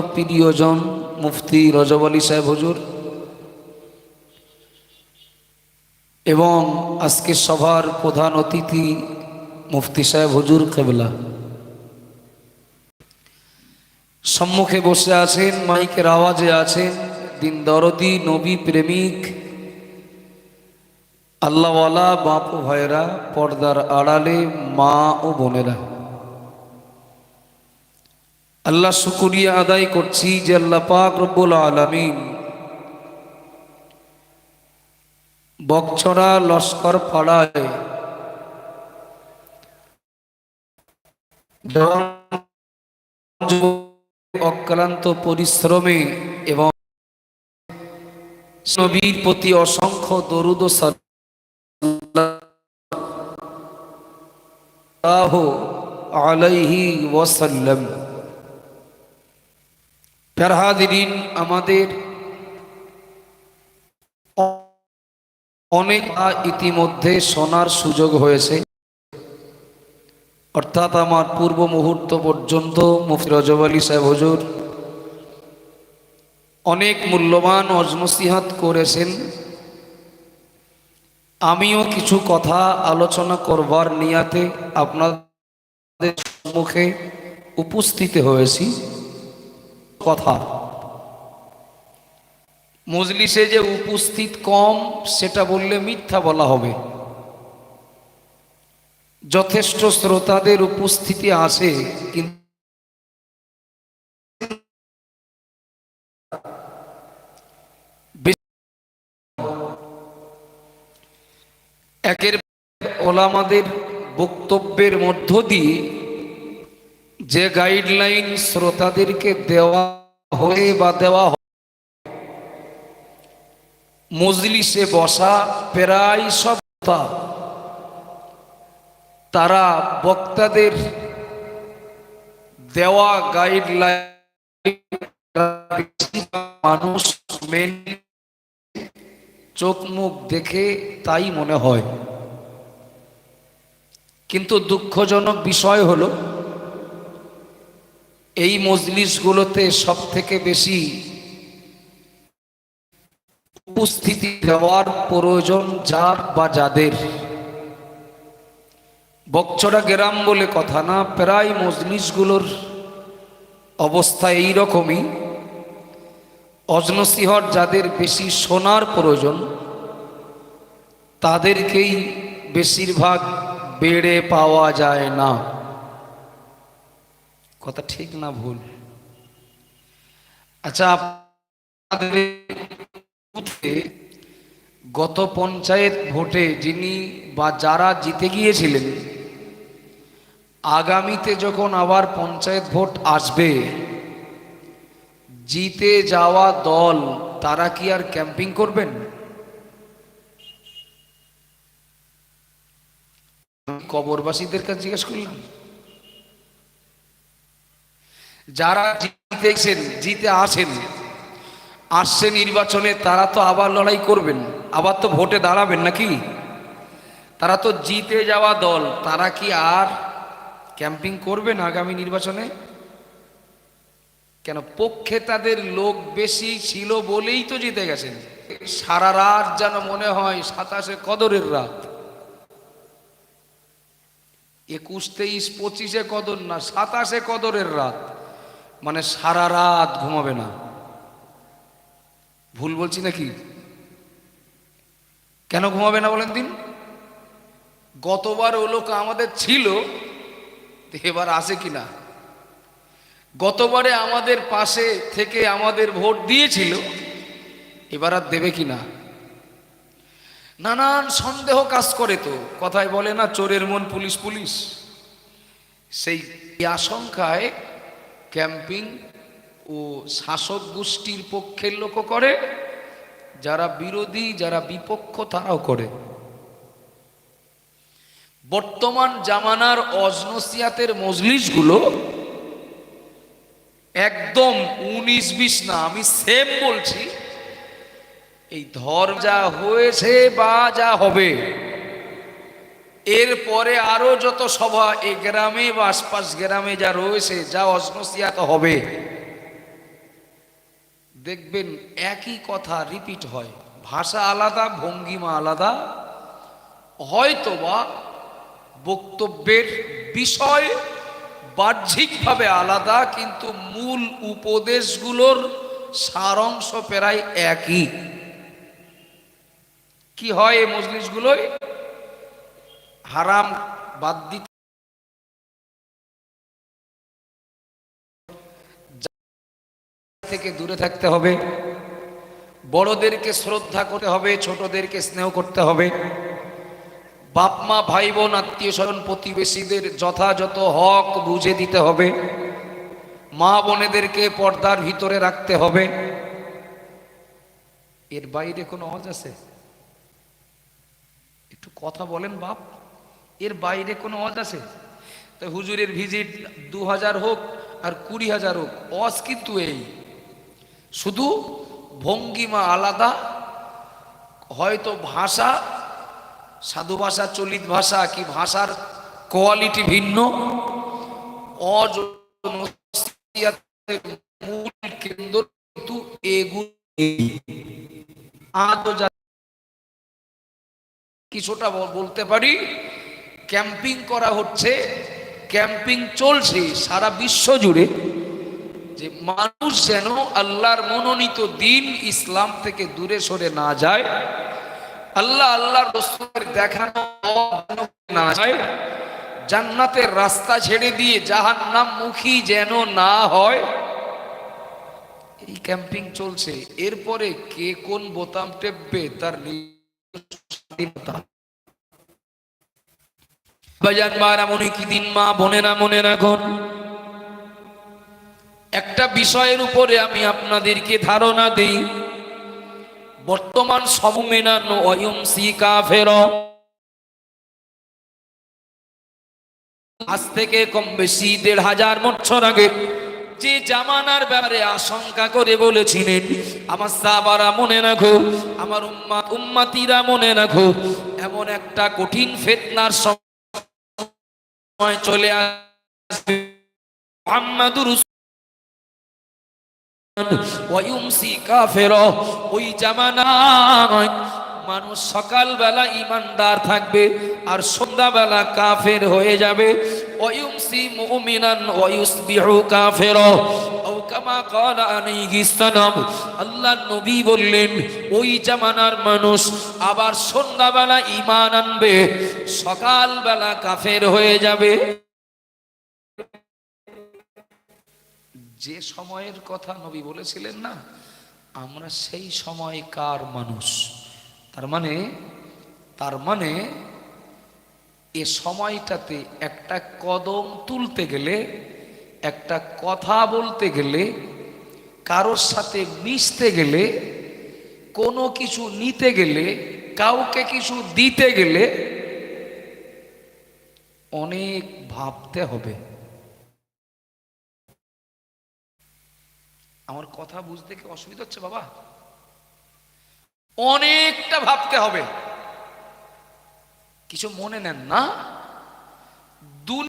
প্রিয়জন মুফতি রজব আলী সাহেব হুজুর এবং আজকে সভার প্রধান অতিথি মুফতি সাহেব হুজুর কেবলা। সম্মুখে বসে আছেন, মাইকের আওয়াজে আছেন দিন দরদি, নবী প্রেমিক, আল্লাহওয়ালা, বাপু ভাইরা পর্দার আড়ালে মা ও বোনেরা। আল্লাহ শুকুরিয়া আদায় করছি যে আল্লাহ পাক রব্বুল আলমিন বকছড়া লস্কর পাড়ায় অক্লান্ত পরিশ্রমে এবং নবীর প্রতি অসংখ্য দরুদ আলাইহি ওয়াসাল্লাম। ফেরহাদিন আমাদের অনেক ইতিমধ্যে শোনার সুযোগ হয়েছে। অর্থাৎ আমার পূর্ব মুহূর্ত পর্যন্ত মুফতি রজব আলী সাহেব হজুর অনেক মূল্যবান অজনসিহাত করেছেন। আমিও কিছু কথা আলোচনা করবার নিয়াতে আপনাদের সম্মুখে উপস্থিত হয়েছি। কথা। মজলিসে যে উপস্থিত কম, সেটা বললে মিথ্যা বলা হবে। যথেষ্ট শ্রোতাদের উপস্থিতি আসে কিন্তু একের ওলামাদের বক্তব্যের মধ্য দিয়ে যে গাইডলাইন শ্রোতাদেরকে দেওয়া হয়ে বা দেওয়া মজলিসে বসা প্রায় সব তারা বক্তাদের দেওয়া গাইডলাইন মানুষ মেন চোখ মুখ দেখে তাই মনে হয়। কিন্তু দুঃখজনক বিষয় হলো এই মজলিসগুলোতে সব থেকে বেশি উপস্থিতি দেওয়ার প্রয়োজন যার বা যাদের। বকচড়া গ্রাম বলে কথা না, প্রায় মজলিসগুলোর অবস্থা এই রকমই অজনসিহর যাদের বেশি শোনার প্রয়োজন, তাদেরকেই বেশিরভাগ বেড়ে পাওয়া যায় না। কথা ঠিক না ভুল? আচ্ছা গত পঞ্চায়েত ভোটে যিনি বা যারা জিতে গিয়েছিলেন, আগামীতে যখন আবার পঞ্চায়েত ভোট আসবে, জিতে যাওয়া দল তারা কি আর ক্যাম্পিং করবেন? কবরবাসীদের কাছে জিজ্ঞেস করলাম। যারা জিতেছেন, জিতে আসেন আসছে নির্বাচনে, তারা তো আবার লড়াই করবেন, আবার তো ভোটে দাঁড়াবেন নাকি? তারা তো জিতে যাওয়া দল, তারা কি আর ক্যাম্পিং করবেন আগামী নির্বাচনে? কেন পক্ষে তাদের লোক বেশি ছিল বলেই তো জিতে গেছেন। সারা রাত যেন মনে হয় সাতাশে কদরের রাত। একুশ, তেইশ, পঁচিশে কদর না, সাতাশে কদরের রাত। মানে সারা রাত ঘুমাবে না। ভুল বলছি নাকি? কেন ঘুমাবে না বলেন দিন? গতবার ও লোক আমাদের ছিল, এবার আসে কিনা গতবারে আমাদের পাশে থেকে আমাদের ভোট দিয়েছিল, এবার আর দেবে কিনা নানান সন্দেহ কাজ করে তো, কথায় বলে না, চোরের মন পুলিশ পুলিশ। সেই আশঙ্কায় ক্যাম্পিং ও শাসক গোষ্ঠীর পক্ষের লোক করে, যারা বিরোধী, যারা বিপক্ষ, তারাও করে। বর্তমান জামানার অজনসিয়াতের মজলিসগুলো একদম উনিশ বিশ না, আমি সেম বলছি, এই ধর যা হয়েছে বা যা হবে এরপরে আরও যত সভা, এই গ্রামে বা আশপাশ গ্রামে যা রয়েছে, যা অজনসিয়াত হবে। দেখবেন একই কথা রিপিট হয়। ভাষা আলাদা, ভঙ্গিমা আলাদা। হয়তোবা বক্তব্যের বিষয় বাহ্যিকভাবে আলাদা, কিন্তু মূল উপদেশগুলোর সারাংশ প্রায় একই। কি হয় এই মজলিসগুলোয়? হারাম বাদ দিতে থেকে দূরে থাকতে হবে। বড়দেরকে শ্রদ্ধা করতে হবে, ছোটদেরকে স্নেহ করতে হবে। বাপ মা ভাই বোন আত্মীয় স্বজন প্রতিবেশীদের যথাযথ হক বুঝে দিতে হবে। মা বোনেদেরকে পর্দার ভিতরে রাখতে হবে। এর বাইরে কোনো আওয়াজ আছে? একটু কথা বলেন বাপ। এর বাইরে কোনো আওয়াজ আছে? তো হুজুরের ভিজিট দু হাজার হোক আর কুড়ি হাজার হোক অজ কিন্তু এই। শুধু ভঙ্গিমা আলাদা, হয়তো ভাষা, সাধু ভাষা, চলিত ভাষা কি ভাষার কোয়ালিটি ভিন্ন অজ মূল কেন্দ্র কিন্তু আজও কিছুটা বলতে পারি? ক্যাম্পিং করা হচ্ছে, ক্যাম্পিং চলছে সারা বিশ্ব জুড়ে, যে মানুষ যেন আল্লাহর মনোনীত দিন ইসলাম থেকে দূরে সরে না যায়, আল্লাহ আল্লাহর রসুলের দেখানো না যায়, জান্নাতের রাস্তা ছেড়ে দিয়ে জাহান্নাম মুখী যেন না হয়। এই ক্যাম্পিং চলছে। এরপরে কে কোন বোতাম টেপবে, তার স্বাধীনতা বাজান মারা মনে কি দিন মা, বোনেরা মনে রাখুন। একটা বিষয়ের উপরে আমি আপনাদেরকে ধারণা দেই। বর্তমান সমমেনান অয়ম সি কাফের। আজ থেকে কম বেশি দেড় হাজার বছর আগে যে জামানার ব্যাপারে আশঙ্কা করে বলেছিলেন, আমার সাবারা মনে রাখো, আমার উম্মা উম্মাতিরা মনে রাখো, এমন একটা কঠিন ফেতনার সময় চলে আসবে। মুহাম্মাদুর ওয়ুমসি কাফের। ওই জামানায় মানুষ সকালবেলা ইমানদার থাকবে আর সন্ধ্যাবেলা কাফের হয়ে যাবে। ওয়ুমসি মুমিনান ওয়ুসবিহু কাফের। আল্লাহ নবী বললেন, ওই জামানার মানুষ আবার সন্ধ্যাবেলা আনবে, সকালবেলা কাফের হয়ে যাবে। যে সময়ের কথা নবী বলেছিলেন না, আমরা সেই সময়কার মানুষ? তার মানে তার মানে এ সময়টাতে একটা কদম তুলতে গেলে একটা কথা বলতে গেলে, কারোর সাথে মিশতে গেলে, কোনো কিছু নিতে গেলে, কাউকে কিছু দিতে গেলে অনেক ভাবতে হবে। আমার কথা বুঝতে কি অসুবিধা হচ্ছে বাবা? অনেকটা ভাবতে হবে। কিছু মনে নেন না?